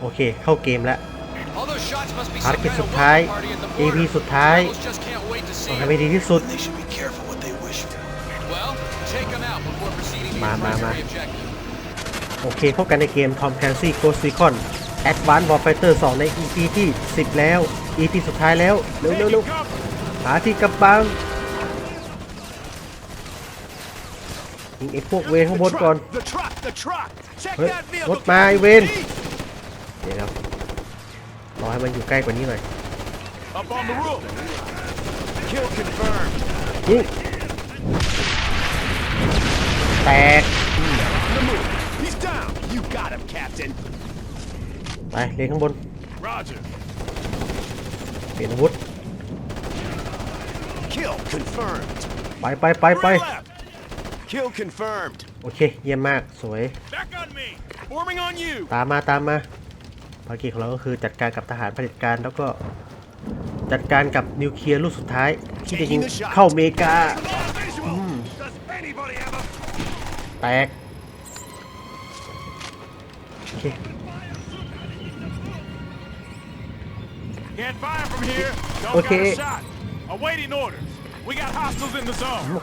โอเค เข้าเกมแล้วภารกิจสุดท้ายพ p สุดท้ายต้องทำให้ดีที่สุดมามามาโอเคพบกันในเกม Tom Clancy Ghost Recon Advanced Warfighter 2ใน EP ที่10แล้ว EP สุดท้ายแล้วเร็วเร็วหาที่กำบังยิงไอ้พวกเวนข้างบนก่อนรถมาไอเวนดี๋ยวรอให้มันอยู่ใกล้กว่านี้หน่อยยิงแตกไปเลี้ยงข้างบนเปลี่ยนอาวุธ ไปไปไปไปโอเคเยี่ยมมากสวย ตามมาตามมาภารกิจของเราก็คือจัดการกับทหารเผด็จการแล้วก็จัดการกับนิวเคลียร์ลูกสุดท้ายที่จะยิงเข้าเมกาแตกโอเคโอเค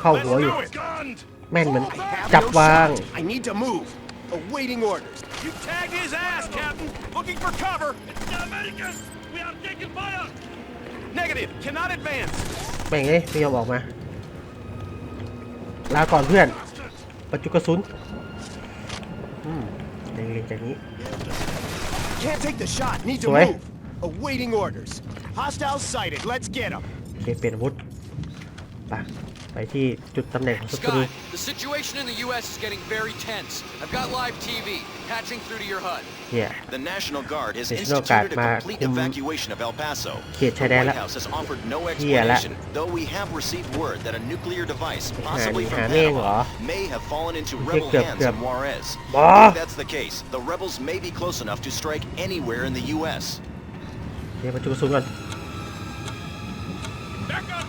เข้าหัวอยู่แม่นเหมือนจับวาง awaiting orders. You tagged his ass, Captain! Looking for cover! It's the Americans! We are taking fire! Negative! Cannot advance! แมงเอยไมยอมออกมาอืมเล็งๆจากนี้ hmm, Can't take the shot. Need to move. Awaiting orders. Hostile sighted. Let's get them. โอเคเปลี่ยนอาวุธไปไปที่จุดตำแหน่งของศัตรู The situation in the U.S. is getting very tense. I've got live TV patching through to your HUD. Yeah. The National Guard has instituted a complete evacuation of El Paso. The White House has offered no explanation, though we have received word that a nuclear device, possibly from เมฆเหรอ Panama, may have fallen into rebel hands in Juarez. If that's the case, the rebels may be close enough to strike anywhere in the U.S.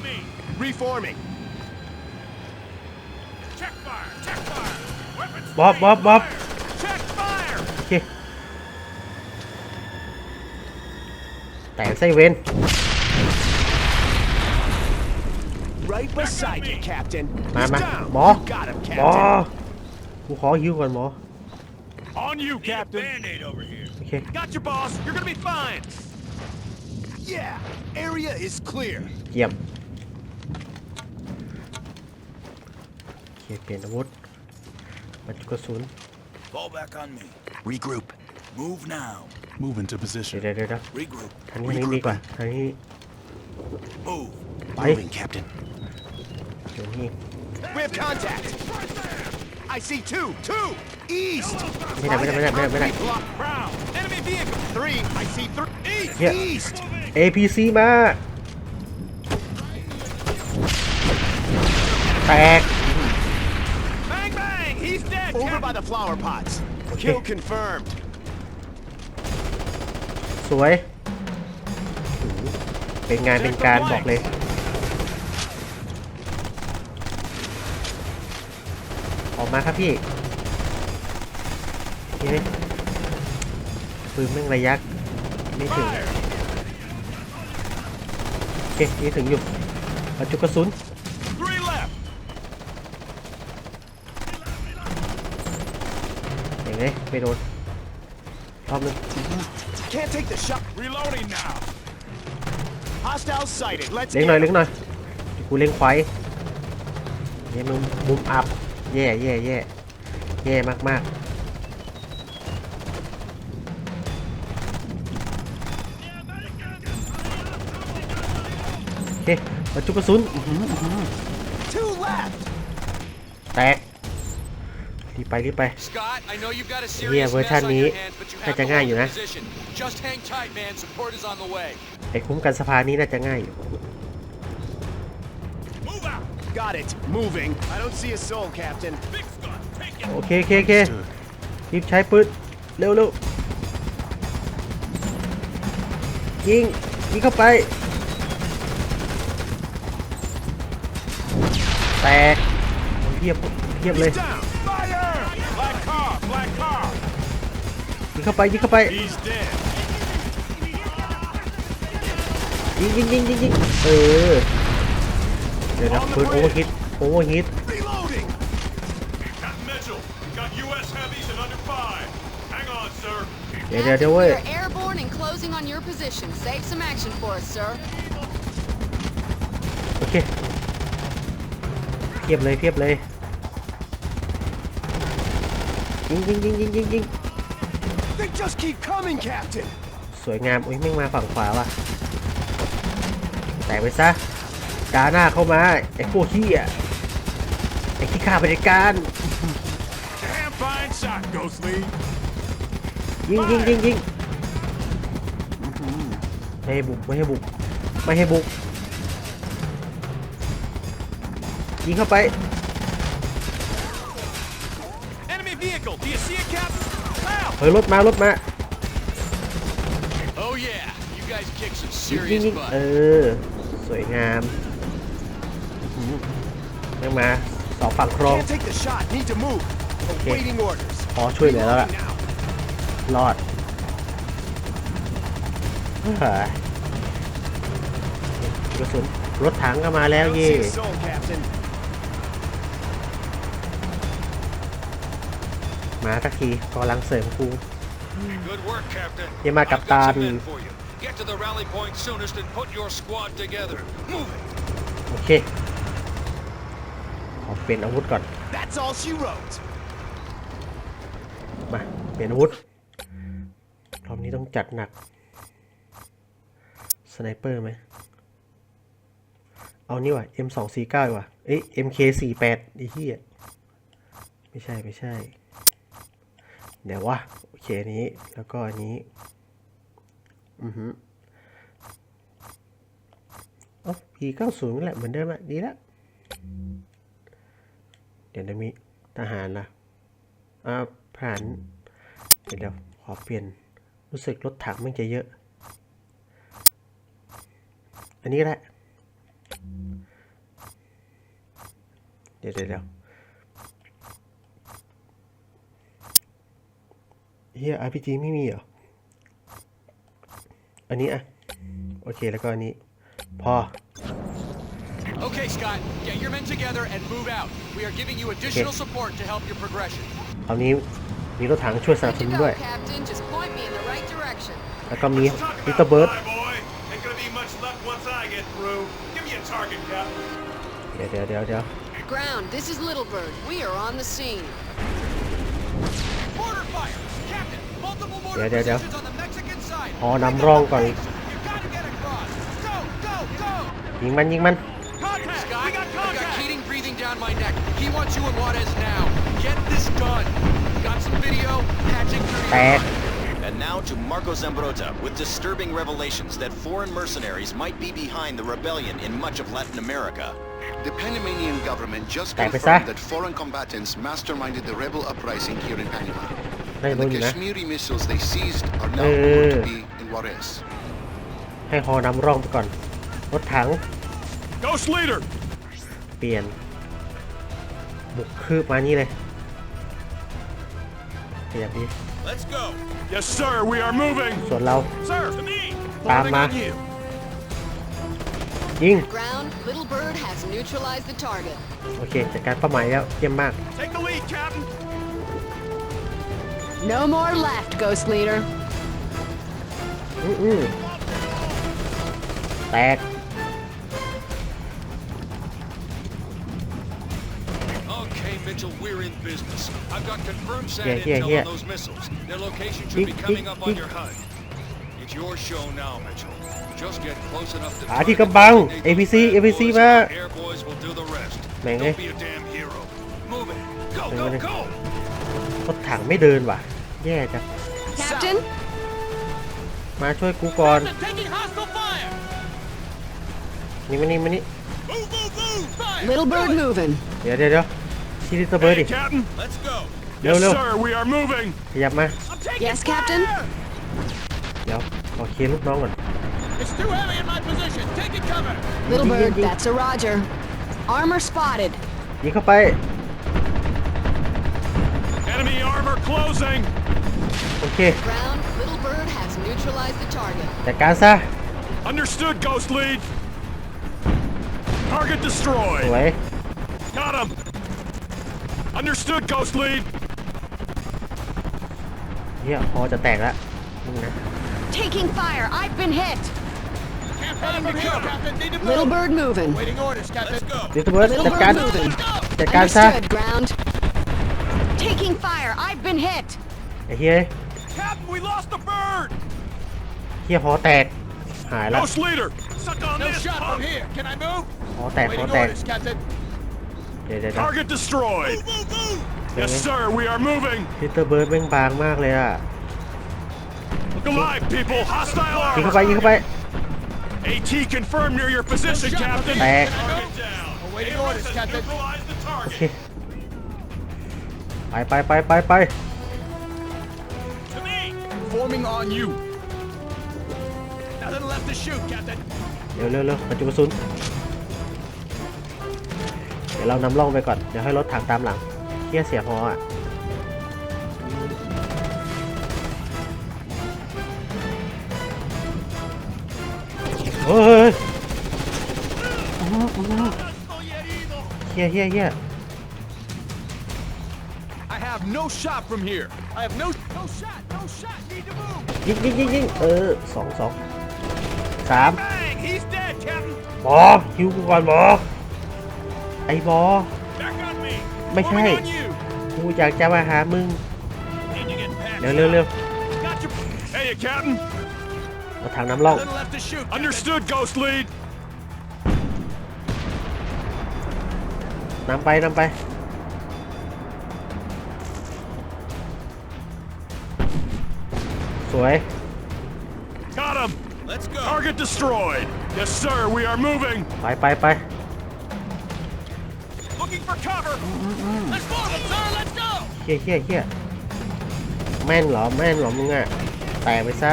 me. Reforming. Okay. บ๊อบบ๊อบบ๊อบโอเคแต่ไส้เว้น Right beside you, Captain. มามาหมอ Got him, หมอ Captain. กูขอฮิวก่อนหมอ On you, Captain. band On you, Captain. Okay. Got your boss. You're gonna be fine. Yeah, area is clear. Yep. เปลี่ยนอาวุธมาจุกกระสุน Fall back on me. Regroup. Move now. Move into position. Regroup. Regroup. ทางนี้ดีกว่าทางนี้ Move. ไป Moving, Captain. We have contact. I see two. Two. East. Enemy vehicle. Three. I see three. East. East. APC มา the flower pots. Kill confirmed. สวย เป็นงานเป็นการบอกเลย ออกมาครับพี่นี่ปืนแม่งระยะ ไม่ถึงโอเคนี่ถึงอยู่ปรรจุกระสุนอ๊ะไม่โดนรอบนึง Can't take the shot. Reloading now. Hostile sighted. Let's เล็งหน่อย เล็งหน่อย กูเล็งไฟเย่งมุมมุมอัพแย่แย่แย่แย่มากมากโอเคบรจุกระสุน two left. รีบไปรีบไปเฮียเวอร์ชันนี้น่าจะง่ายอยู่นะ ไอคุ้มกันสภานี้น่าจะง่ายอยู่โอเคโอเคโอเครีบใช้ปืนเร็วเร็วยิงยิงเข้าไป แตกเทียบเทียบเลยเข้าไปยิงเข้าไปยิงยิงยิงยิงยิงเออเดี๋ยวนะปืนโอเวอร์ฮิตโอเวอร์ฮิตเดี๋ยวเดี๋ยวเดี๋ยวเว้ย closing on your position. Save some action for us, sir. โอเคเทียบเลยเทียบเลยยิงยิงยิงยิงยิงยิงสวยงาม อุ้ยแม่งมาฝั่งขวาว่ะ แตกไปซะกาหน้าเข้ามาไอ้พวกขี้อ่ะไอ้ขี้ข้าบริการยิงยิงยิงยิงไม่ให้บุกไม่ให้บุกไม่ให้บุก ยิงเข้าไปฮ้ยรถมารถมาจริงยเออ สวยงามยังมาสองฝั่งครองโอเคพอช่วยเหลือแล้วล่ะรอด กระสุนรถถังก็มาแล้วย่มาสักทีกำลังเสริมกูเยี่ยมากับตาดีโอเค ขอเปลี่ยนอาวุธก่อนมา เปลี่ยนอาวุธรอบนี้ต้องจัดหนัก สไนเปอร์ไหมเอานี่ว่ะ M249 ว่ะเอ้ย MK48 ไอ้เหี้ยไม่ใช่ ไม่ใช่เดี๋ยววะโอเคนี้แล้วก็อันนี้อือฮึอ๋อีเก้าศูนย์แหละเหมือนเดิมอะดีแล้ว เดี๋ยวจะมีทหารละอ่าผ่าน เดี๋ยว ขอเปลี่ยน รู้สึกรถถังมันจะเยอะ อันนี้แหละเดี๋ยวเดี๋ยวเฮีย RPG ไม่มีเหรออันนี้อะโอเค แล้วก็อันนี้พอ Okay, Scott, get your men together and move out. We are giving you additional support to help your progression. คราวนี้ มีรถถังช่วยสนับสนุนด้วย Captain, just point me in the right direction. แล้วก็มีลิตเติ้ลเบิร์ด Ain't gonna be much luck once I get through. Give me a target, Cap. เดี๋ยวเดี๋ยวเดี๋ยวเดี๋ยว Ground, this is Little Bird. We are on the scene. Mortar fire! เดี๋ยวเดี๋ยวเดี๋ยวพอนำร่องก่อนยิงมันยิงมัน and now. to Marco Zambrota with disturbing revelations that foreign mercenaries might be behind the rebellion in much of Latin America. The Panamanian government just confirmed that foreign combatants masterminded the rebel uprising here in Panama. ได้รู้อยู่นะ Kashmiri missiles they seized are now to be in Juarez. ให้ฮอนำร่องไปก่อนรถถัง Ghost leader. เปลยนบุกคืบมานี่เลยขยับดิ Let's go. Yes, sir. We are moving. Sir, to me. on you. Ground, Little Bird has neutralized the target. โอเคจัดการเป้าหมายแล้วเยี่ยมมาก Take the lead, Captain. No more left, Ghost Leader. อื้อๆแตก Okay, Mitchell, we're in business. I've got confirmed Yeah, yeah, intel yeah. on those missiles. Their location should be coming up on your HUD. It's your show now, Mitchell. Just get close enough to. Ah, the thì ABC, ABC Air boys will do the rest. Mẹ nghe. Don't be a damn hero. Move it. Go, Go. nghe go, đi. go. รถถังไม่เดินว่ะแย่จัง Captain? มาช่วยกูก่อน Taking hostile fire! นี่มานี่มานี่ Move, move, move! Fire! Little bird moving. เดี๋ยวเดี๋ยวเดี๋ยวชีริสเบิร์ด Hey, ดิ Captain. Let's go! เร็ว Yes, เร็ว sir. We are moving. ขยับมา I'm taking Yes, Captain? fire! เดี๋ยวขอเคลียร์ลูกน้องก่อน It's too heavy in my position. Taking cover. Little bird, that's a roger. Armor spotted. ยิงเข้าไป Enemy armor closing. Okay. Ground, Little Bird has neutralized the target. จัดการซะ Understood, Ghost Lead. Target destroyed. วย Got him. Understood, Ghost Lead. Yeah, เฮียพอจะแตกแล้วมึงนะ Taking fire. I've been hit. Little Bird moving. Waiting orders, Captain. Let's go. ดิสเบิร์ด Little Bird moving. จัดการซะ Understood, ground. Taking fire. I've been hit. ไอ้เฮีย Captain, we lost the bird! เฮียพอแตก lost Ghost leader! Suck on No shot from here. Can I move? พอแตก Waiting พอแตก orders, Captain. เดี๋ยวเดี๋ยวเดี๋ยว Target destroyed! Yes, sir, we are moving! พีเตอร์เบิร์ดแม่งบางมากเลยอ่ะ Look alive, people! Hostile ยิงเข้าไป armor! ยิงเข้าไป AT confirm near your position, Captain! from here. Back. Can I Target move? down! Awaiting orders, Captain. Neutralize the โอ target! เคไปไปไปไปไป Forming on you. Nothing left to shoot, Captain. เร็วเร็วเร็วปัจจุบันซุน เดี๋ยวเรานำล่องไปก่อน เดี๋ยวให้รถถังตามหลังเที่ยเสียพออ่ะเฮ้ยโอ้โโอ้โหเฮียเฮียเฮีย I have no shot from here. I have no no shot. ยิงยิงยิงยิงเออสองสองสามบอคิวกูก่อนบอไอ้บอไม่ใช่กูอยากจะมาหามึงเร็วเร็วเร็วมาทางน้ำล่องน้นำไปนำไปสวย Got him. Let's go. Target destroyed. Yes, sir. We are moving. Bye, bye, bye. Looking for cover. Let's go! sir. Let's go. เฮี้ยเฮี้ยเฮี้ยแม่นเหรอแม่นเหรอมึงอะแตกไปซะ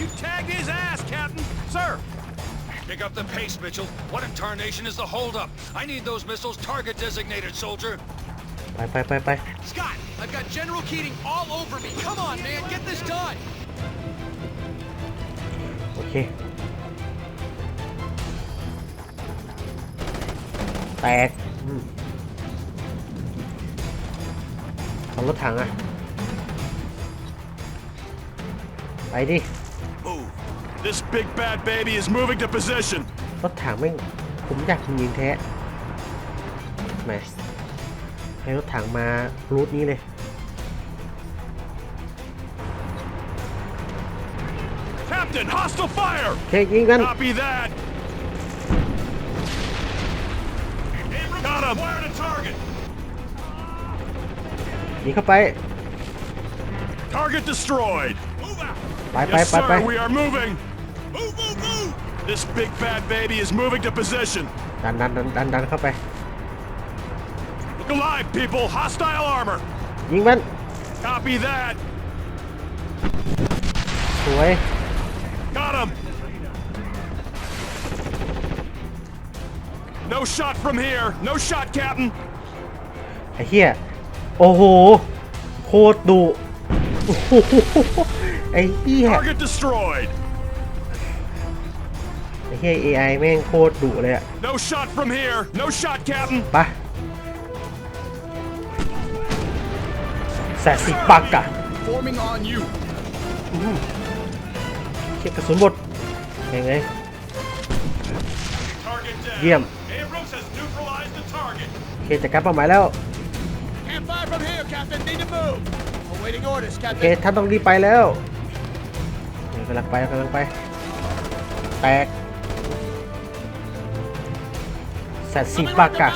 You tagged his ass, Captain. Sir. Pick up the pace, Mitchell. What in tarnation is the holdup? I need those missiles target designated, soldier. ไปไปไปไป Scott, I've got General Keating all over me. Come on, man, get this done. Okay. แตกของรถถังอะไปดิ Move. This big bad baby is moving to position. รถถังไม่งผมอยากยิงแท้แหมให้รถถังมารูทนี้เลย Captain, hostile fire! Taking them. Copy that. Got him. Fire to target. ยิงเข้าไป Target destroyed. Move out. ไปไป yes, ไป sir, ไป we are moving. Move, move, move. This big bad baby is moving to position. ดันดันดันดันดันเข้าไป Look alive, people. Hostile armor. ยิงมัน Copy that. สวย Got No shot from here! No shot, Captain! ไอ้เหี้ยโอ้โหโคตรดุโอ้โหไอ้เหี้ย oh, Target destroyed! ไอ้เหี้ย AI แม่งโคตรดุเลยอะ No shot from here! No shot, Captain! ไปะแสสิปักอะ Forming on you! Ooh. เก็บกระสุนหมดยังไงเยี่ยมโอเคจะกลัเป้าหมายแล้วโอเคท่านต้องรีบไปแล้วกำลังไปกำลังไป แตกสัตว์สีปากกะ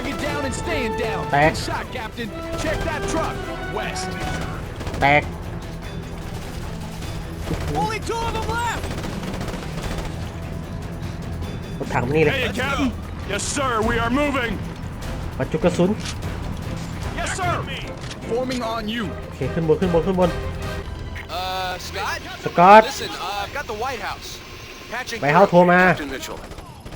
Target down and staying down. Back. Shot, Captain. Check that truck. West. Back. Only two of them left. รถถังนี่เลย Captain. Yes, sir. We are moving. ปัจจุกระสุน Yes, sir. Forming on you. โอเคขึ้นบนขึ้นบนขึ้นบน Uh, Scott? สกอต Listen, uh, I've got the White House. Patching. Mitchell.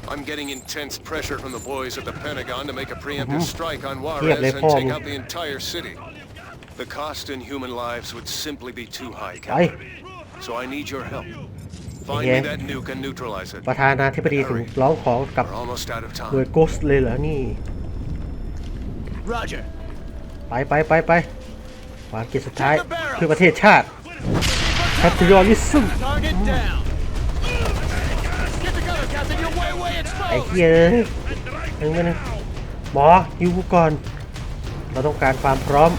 I'm getting intense pressure from the boys at the Pentagon to make a preemptive mm -hmm. strike on Juarez and take out the entire city. The cost in human lives would simply be too high, Captain. So I need your help. Find me that nuke and neutralize it. We're almost ประธานาธิบดีถึงร้องขอกับหน่วย Ghost เลยเหรอนี่ Roger. ไปไปไปไปความเกียรติสุดท้ายคือประเทศชาติแพทริอลิซึมอ้เหี้ยยังนึนหมอฮิวกูก่อนเราต้องการความพร้อม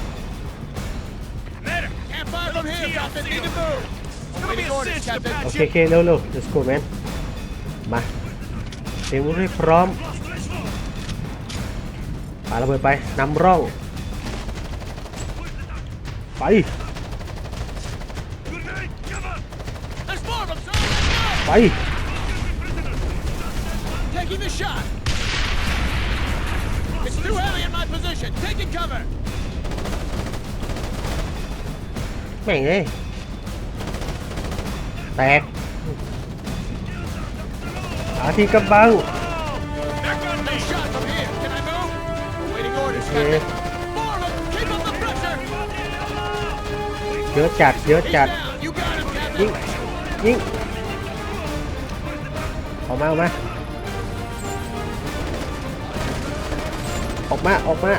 โอเคโอเคเร็วเร็ว let's go man มาเตรียมรุธใพร้อมปาระเบิดไป นำร่อง ไป ไป taking the shot. It's too heavy in my position. Taking cover. Mày ơi. Tẹt. Ở thi cấp bao. Chứa chặt, chứa chặt. Giết. Giết. Ổn ma, ổn ma. ออกมาออกมา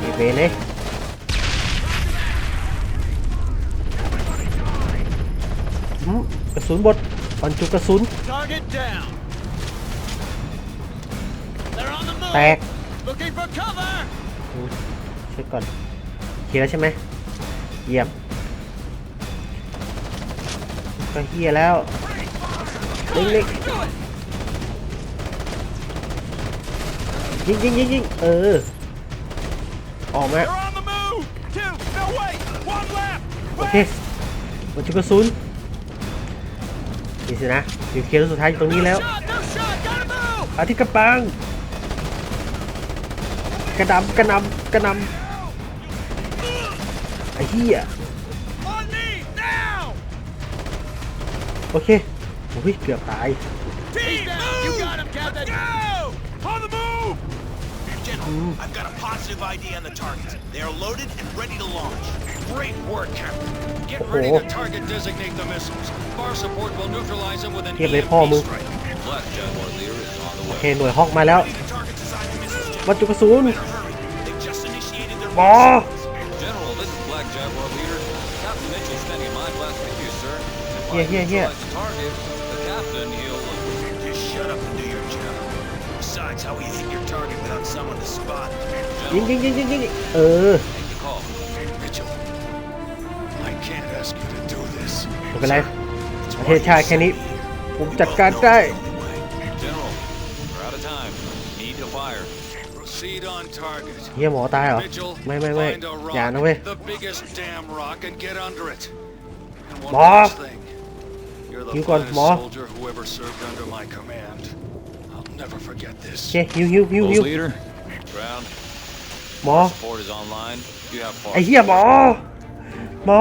เอเนเนี่ยกระสุนบดปันจุกระสุนแตกช่วยก่อนเฮีย้วใช่ไหมเยี่ยมก็เฮียแล้วเล็กๆยิงยิงยิงยิงเออออกมาโอเคมันจุกระสุนนี่สินะอยู่เคลียสุดท้ายอยู่ตรงนี้แล้วอาทิตย์กระปังกระนำกระนำกระนำไอ้เหี้ยโอเคโอ้ยเกือบตาย I've got a positive ID on the target. They are loaded and ready to launch. Great work, Captain. Get ready to target designate the missiles. Bar support will neutralize them with an EMP strike. Black Jet leader is on the way. โอเคหน่วยฮอกมาแล้ววัตถุกระสุน They've just initiated their บอ ah! General, this is Black Jaguar Leader. Captain Mitchell sending a mind blast with you, sir. Yeah, yeah, yeah. That's how we hit your target without someone to spot. ยิงยิงยิงยิงยิงเออ Make the call. Hey, Mitchell. I can't ask you to do this. ไม่เป็นไร It's ประ what เทศ you ชาติแค่นี้ say. ผมจัดการได้ General, we're out of time. Need to fire. Proceed on target. เฮียหมอตายเหรอ Mitchell, ไม่ไม่ไม่ find a อย่า rock, นะเว้ย the biggest damn rock, and get under it. And one หมอ last thing. You're the ยิงก่อน finest หมอ soldier who ever served under my command. never forget this. Yeah, you, you, you, you. leader, ground. หมอ Support is online. You have ไอ้ far. เหี้ยหมอหมอ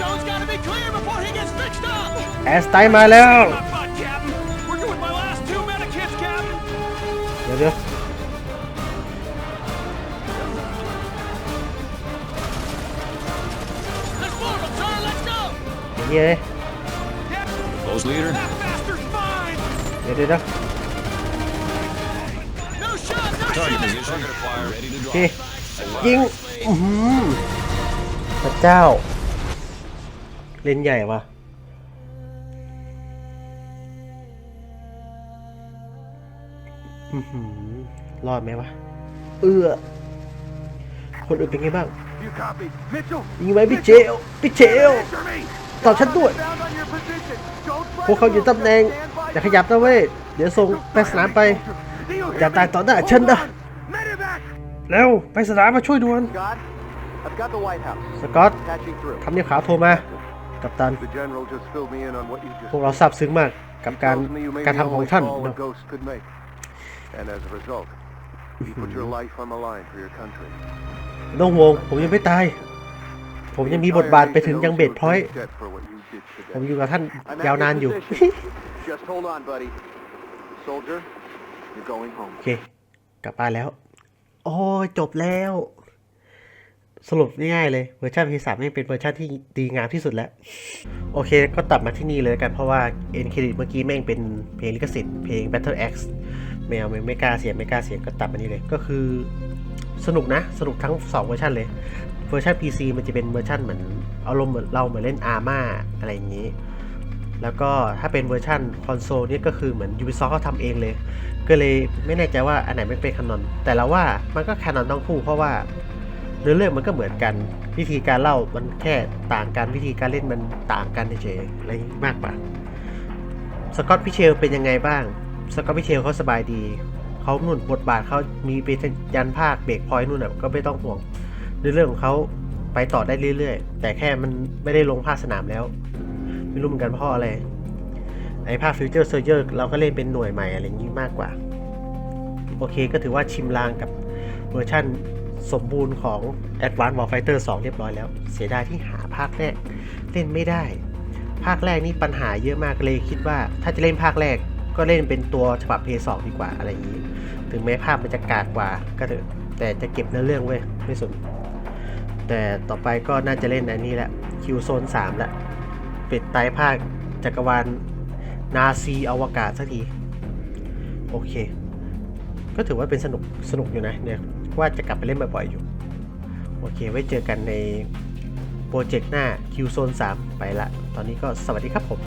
Zone's gotta be clear before he gets fixed up! As time butt, Captain! we Yeah. doing Close leader. เดี๋ยวเดี๋ยวโอเคยิงอืพระเจ้าเล่นใหญ่ว่ะรอดไหมวะเอื้อคนอื่นเป็นไงบ้างยิงไว้พี่เจลพี่เจลตอบฉันด้วย พวกเขาอยู่ตำแหน่งอย่าขยับนะเว้ย เดี๋ยวส่งไปสนามไป อย่าตายต่อหน้าฉันนะแล้วไปสนามมาช่วยด่วน สกอตทำเนียบขาวโทรมา กัปตัน พวกเราซาบซึ้งมากกับการการทำของท่านต้องห่วง ผมยังไม่ตายผมยังมีบทบาทไปถึงยังเบดพอยผมอยู่กับท่านยาวนานอยู่ โอเค กลับบ้านแล้ว โอ้จบแล้ว สรุปง่ายๆเลยเวอร์ชัน p s สไม่เป็นเวอร์ชันที่ดีงามที่สุดแล้ว โอเค ก็ตัดมาที่นี่เลยกันเพราะว่าเอ็นเครดิตเมื่อกี้แม่งเป็นเพลงลิขสิทธิ์เพลง Battle x แมวไม่กล้าเสียงไม่กล้าเสียงก็ตัดมานี่เลย ก็คือสนุกนะ สนุกทั้ง 2 เวอร์ชันเลยเวอร์ชัน PC มันจะเป็นเวอร์ชันเหมือน อารมณ์เราเหมือนเล่นอาร์มาอะไรอย่างนี้ แล้วก็ถ้าเป็นเวอร์ชันคอนโซลนี่ก็คือเหมือน Ubisoft เขาทำเองเลย ก็เลยไม่แน่ใจว่าอันไหนไม่เป็นคานอน แต่ละว่ามันก็คานอนต้องคู่เพราะว่าเรื่อเรื่องมันก็เหมือนกันวิธีการเล่ามันแค่ต่างกันวิธีการเล่นมันต่างกันเฉยๆอะไรมากกว่าสกอตพิเชลเป็นยังไงบ้าง สกอตพิเชลเขาสบายดี เขาหนุนบทบาทเขามีเป็นยันภาคเบรกพอยต์นู่นน่ะก็ไม่ต้องห่วงเรื่องของเขาไปต่อได้เรื่อยๆ แต่แค่มันไม่ได้ลงภาคสนามแล้ว ไม่รู้เหมือนกันเพราะอะไร ไอภาคฟิวเจอร์เซอร์เยอร์เราก็เล่นเป็นหน่วยใหม่อะไรอย่างนี้มากกว่า โอเคก็ถือว่าชิมลางกับเวอร์ชั่นสมบูรณ์ของ Advanced Warfighter 2 เรียบร้อยแล้ว เสียดายที่หาภาคแรก เล่นไม่ได้ ภาคแรกนี่ปัญหาเยอะมากเลยคิดว่าถ้าจะเล่นภาคแรกก็เล่นเป็นตัวฉบับ p 2ดีกว่าอะไรอย่างนี้ถึงแม้ภาพมันจะกากกว่าก็เถอะแต่จะเก็บเนื้อเรื่องไว้ไม่สนแต่ต่อไปก็น่าจะเล่นอันนี้แหละคิวโซน3แลละปิดไตภาคจักรวาลนาซีอวกาศสักที โอเค ก็ถือว่าเป็นสนุก สนุกอยู่นะ เนี่ย ว่าจะกลับไปเล่นบ่อยๆอยู่ โอเคไว้เจอกันในโปรเจกต์หน้าคิวโซน3ไปละตอนนี้ก็สวัสดีครับผม